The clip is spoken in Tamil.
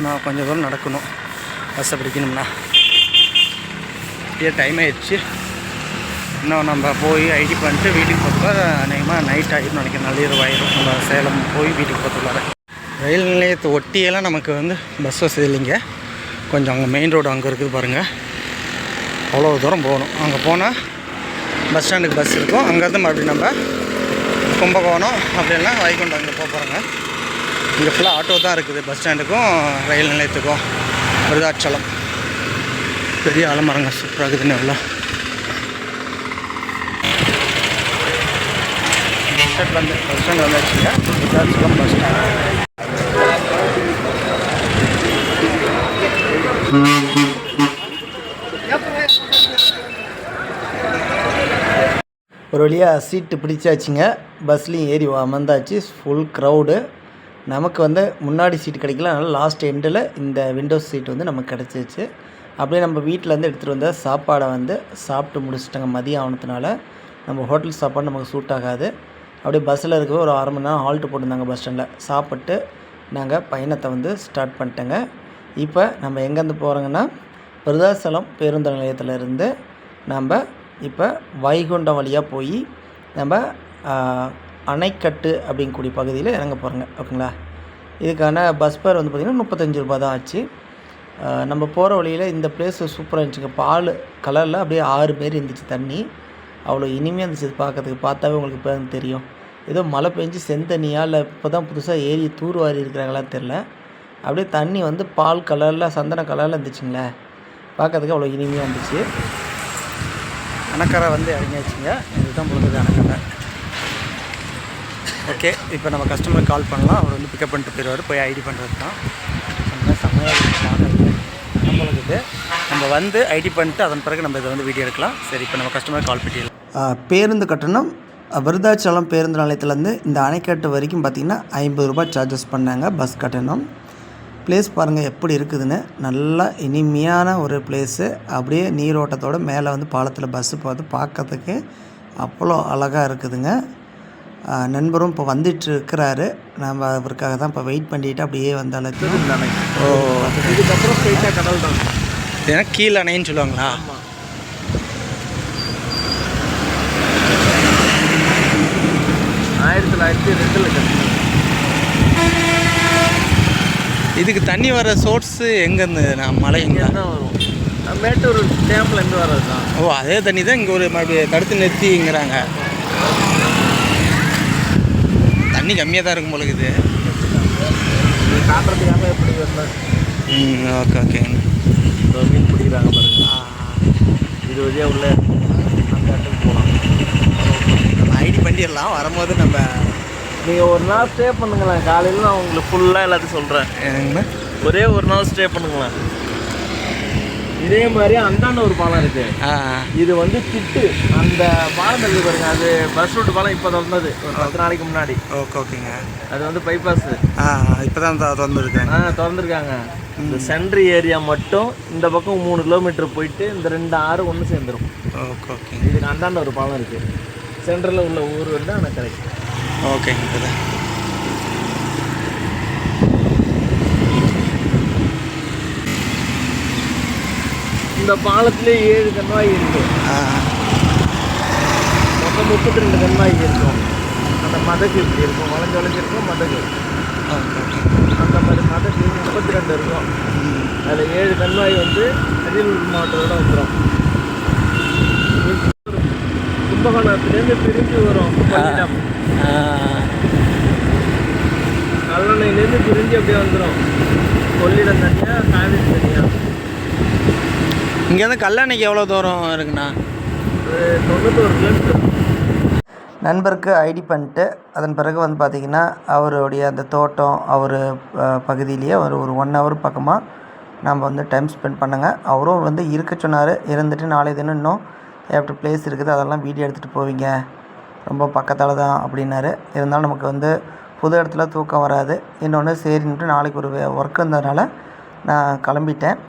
சும்மா கொஞ்சம் தூரம் நடக்கணும். பஸ்ஸை பிடிக்கணும்னா. இப்படியே டைம் ஆயிடுச்சு. இன்னும் நம்ம போய் ஐடி பண்ணிட்டு வீட்டுக்கு போகிறதுக்குள்ள அநேகமாக நைட் ஆகிடும் நினைக்கிறேன். நள்ளிரவு நம்ம சேலம் போய் வீட்டுக்கு போகிறதுக்குள்ளார ரயில் நிலையத்தை ஒட்டியெல்லாம் நமக்கு வந்து பஸ் வசதி இல்லைங்க. கொஞ்சம் அங்கே மெயின் ரோடு அங்கே இருக்குது பாருங்கள் அவ்வளோ தூரம் போகணும். அங்கே போனால் பஸ் ஸ்டாண்டுக்கு பஸ் இருக்கும். அங்கேருந்து மறுபடியும் நம்ம கும்பகோணம் அப்படின்னா வைகுண்டம் அங்கே போக போகிறோங்க இங்கே ஃபுல்லாக ஆட்டோ தான் இருக்குது. பஸ் ஸ்டாண்டுக்கும் ரயில் நிலையத்துக்கும் விருதாச்சலம். பெரிய ஆலமரங்க சூப்பராக இருக்குதுன்னு எவ்வளோ. பஸ் ஸ்டாண்ட் வந்து பஸ் ஸ்டாண்ட் வந்தாச்சுங்க விருதாச்சலம் பஸ் ஸ்டாண்ட் ஒரு வழியாக சீட்டு பிடிச்சாச்சுங்க. பஸ்லேயும் ஏறி அமர்ந்தாச்சு ஃபுல் க்ரௌடு நமக்கு வந்து முன்னாடி சீட் கிடைக்கல. அதனால் லாஸ்ட் எண்டில் இந்த விண்டோஸ் சீட் வந்து நமக்கு கிடச்சிருச்சு. அப்படியே நம்ம வீட்டிலேருந்து எடுத்துகிட்டு வந்த சாப்பாடை வந்து சாப்பிட்டு முடிச்சிட்டோங்க. மதியம் ஆனதுனால நம்ம ஹோட்டல் சாப்பாடு நமக்கு சூட் ஆகாது. அப்படியே பஸ்ஸில் இருக்கவே ஒரு அரை மணி நேரம் ஹால்ட்டு போட்டிருந்தாங்க பஸ் ஸ்டாண்டில் சாப்பிட்டு நாங்கள் பயணத்தை வந்து ஸ்டார்ட் பண்ணிட்டேங்க. இப்போ நம்ம எங்கேருந்து போகிறோங்கன்னா விருதாசலம் பேருந்து நிலையத்திலேருந்து நம்ம இப்போ வைகுண்டம் வழியாக போய் நம்ம அணைக்கட்டு அப்படிங்கக்கூடிய பகுதியில் இறங்க போகிறாங்க ஓகேங்களா? இதுக்கான பஸ் ஃபேர் வந்து பார்த்திங்கன்னா முப்பத்தஞ்சு ரூபா தான் ஆச்சு. நம்ம போகிற வழியில் இந்த பிளேஸ் சூப்பராக இருந்துச்சுங்க. பால் கலரில் அப்படியே ஆறு மாரி இருந்துச்சு தண்ணி. அவ்வளோ இனிமையாக இருந்துச்சு இது பார்க்கறதுக்கு. பார்த்தாவே உங்களுக்கு இப்போ தெரியும். ஏதோ மழை பெஞ்சு செந்தண்ணியாக இல்லை இப்போ தான் புதுசாக ஏரி தூர்வாரி இருக்கிறாங்களா தெரில அப்படியே தண்ணி வந்து பால் கலரில் சந்தன கலரில் இருந்துச்சுங்களே. பார்க்கறதுக்கு அவ்வளோ இனிமையாக இருந்துச்சு. அணக்கரை வந்து இறங்கியாச்சுங்க. இதுதான் முழுங்குது அணக்கரை. ஓகே இப்போ நம்ம கஸ்டமருக்கு கால் பண்ணலாம். அவர் வந்து பிக்கப் பண்ணிட்டு போயிடுவார். போய் ஐடி பண்ணுறது தான். நம்மளுக்கு நம்ம வந்து ஐடி பண்ணிட்டு அதன் பிறகு நம்ம இதை வந்து வீடியோ எடுக்கலாம். சரி இப்போ நம்ம கஸ்டமருக்கு கால் பண்ணிடலாம். பேருந்து கட்டணம் விருதாச்சலம் பேருந்து நிலையத்துலேருந்து இந்த அணைக்கட்டு வரைக்கும் பார்த்திங்கன்னா ஐம்பது ரூபாய் சார்ஜஸ் பண்ணாங்க பஸ் கட்டணம். ப்ளேஸ் பாருங்கள் எப்படி இருக்குதுன்னு. நல்லா இனிமையான ஒரு பிளேஸு அப்படியே நீரோட்டத்தோட மேலே வந்து பாலத்தில் பஸ்ஸு பார்த்து பார்க்கறதுக்கு அவ்வளோ அழகாக இருக்குதுங்க. நண்பரும் இப்போ வந்துட்டு இருக்கிறாரு நம்ம அவருக்காக தான் இப்போ வெயிட் பண்ணிட்டு அப்படியே வந்தாலும் ஓ இதுக்கப்புறம் ஸ்ட்ரெயிட்டாக கடல் தான் ஏன்னா கீழ் அணைன்னு சொல்லுவாங்களா? ஆயிரத்தி தொள்ளாயிரத்தி ரெண்டில் கட்டினது இதுக்கு தண்ணி வர சோர்ஸு எங்கேருந்து? நான் மலை எங்க? தான் வரும். மேட்டூர் டேம்ப்லேருந்து வர்றது தான் ஓ அதே தண்ணி தான் இங்கே ஒரு மறுபடியும் தடுத்து நிறுத்திங்கிறாங்க. தண்ணி கம்மியாக தான் இருக்கும் போல இது காட்டுறதுக்காக எப்படி வரணும் ம் ஓகே இப்போ மீன் பிடிக்கிறாங்க பாருங்க. இது வழியாக உள்ள இடத்துக்கு போகலாம். நம்ம ஐடி பண்ணிடலாம். வரும்போது நம்ம நீங்கள் ஒரு நாள் ஸ்டே பண்ணுங்களேன். காலையில் நான் உங்களுக்கு ஃபுல்லாக எல்லாத்தையும் சொல்கிறேன் ஒரே ஒரு நாள் ஸ்டே பண்ணுங்களேன். இதே மாதிரி அந்தாண்ட ஒரு பாலம் இருக்கு. இது வந்து திட்டு. அந்த பாலம் இருக்கு பாருங்க. அது பஸ் ரூட் பாலம் இப்போ திறந்தது ஒரு பத்து நாளைக்கு முன்னாடி. ஓகே ஓகேங்க அது வந்து பைபாஸ் ஆ இப்போ தான் திறந்துருக்காங்க. ஆ திறந்துருக்காங்க. இந்த சென்ட்ரி ஏரியா மட்டும் இந்த பக்கம் மூணு கிலோமீட்டர் போயிட்டு இந்த ரெண்டு ஆறு ஒன்று சேர்ந்துரும். ஓகே ஓகேங்க இதுக்கு அந்தாண்ட ஒரு பாலம் இருக்கு. சென்ட்ரலில் உள்ள ஊர் வந்து ஆனால் கிடைக்கும் ஓகேங்க இப்போதான். இந்த பாலத்திலே ஏழு கண்வாய் இருக்கு. மொத்தம் முப்பத்தி ரெண்டு கண்வாய் இருக்கும். அந்த மதகு இப்படி இருக்கும். வளைஞ்சு வளைஞ்சு இருக்கும் மதகு. அந்த மாதிரி மதகு முப்பத்தி ரெண்டு இருக்கும். அதில் ஏழு கண்வாய் வந்து அரியலூர் மாவட்டத்தோட வந்துடும் கும்பகோணத்துலேருந்து பிரிஞ்சு வரும். கொள்ளிடம் ஆ. கல்லணையிலேருந்து பிரிஞ்சு அப்படியே வந்துடும் கொள்ளிடம் தனியாக காவேரி தனியாக இங்கேருந்து கல்லணைக்கு எவ்வளோ தூரம் இருக்குண்ணா? நண்பருக்கு ஐடி பண்ணிட்டு அதன் பிறகு வந்து பார்த்திங்கன்னா அவருடைய அந்த தோட்டம் அவர் பகுதியிலேயே ஒரு ஒரு ஒன் ஹவர் பக்கமாக நம்ம வந்து டைம் ஸ்பெண்ட் பண்ணுங்க. அவரும் வந்து இருக்க சொன்னார் இருந்துட்டு நாளை தினம் இன்னும் ஏப்டர் பிளேஸ் இருக்குது அதெல்லாம் வீடியோ எடுத்துகிட்டு போவீங்க. ரொம்ப பக்கத்தால் தான் அப்படின்னாரு. இருந்தாலும் நமக்கு வந்து புது இடத்துல தூக்கம் வராது. இன்னொன்று சரின்ட்டு நாளைக்கு ஒரு ஒர்க் இருந்ததுனால நான் கிளம்பிட்டேன்.